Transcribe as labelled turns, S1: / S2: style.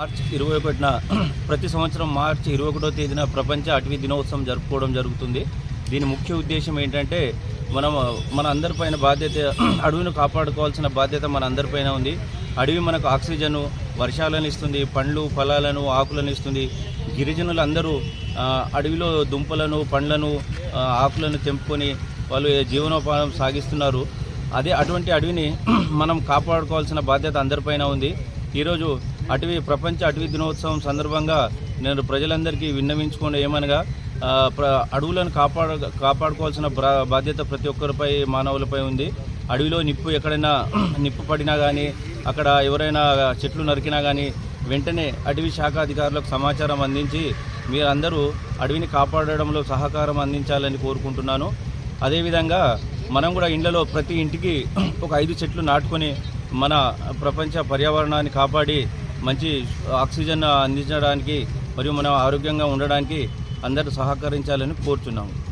S1: March ఇరవై ఒకటిన ప్రతి సంవత్సరం మార్చి ఇరవై ఒకటో తేదీన ప్రపంచ అటవీ దినోత్సవం జరుపుకోవడం జరుగుతుంది. దీని ముఖ్య ఉద్దేశం ఏంటంటే మనం మన అందరిపైన బాధ్యత అడవిని కాపాడుకోవాల్సిన బాధ్యత మన అందరిపైన ఉంది. అడవి మనకు ఆక్సిజను వర్షాలను ఇస్తుంది పండ్లు ఫలాలను ఆకులను ఇస్తుంది. గిరిజనులు అందరూ అడవిలో దుంపలను పండ్లను ఆకులను తెంపుకొని వాళ్ళు జీవనోపాధం సాగిస్తున్నారు. అదే అటువంటి అడవిని మనం కాపాడుకోవాల్సిన బాధ్యత అందరిపైన ఉంది. ఈరోజు అటవీ ప్రపంచ అటవీ దినోత్సవం సందర్భంగా నేను ప్రజలందరికీ విన్నవించుకునే ఏమనగా ప్ర అడవులను కాపాడ కాపాడుకోవాల్సిన బాధ్యత ప్రతి ఒక్కరిపై మానవులపై ఉంది. అడవిలో నిప్పు ఎక్కడైనా నిప్పు పడినా కానీ అక్కడ ఎవరైనా చెట్లు నరికినా కానీ వెంటనే అటవీ శాఖ అధికారులకు సమాచారం అందించి మీరందరూ అడవిని కాపాడడంలో సహకారం అందించాలని కోరుకుంటున్నాను. అదేవిధంగా మనం కూడా ఇండ్లలో ప్రతి ఇంటికి ఒక ఐదు చెట్లు నాటుకొని మన ప్రపంచ పర్యావరణాన్ని కాపాడి మంచి ఆక్సిజన్ అందించడానికి మరియు మనం ఆరోగ్యంగా ఉండడానికి అందరూ సహకరించాలని కోరుతున్నాము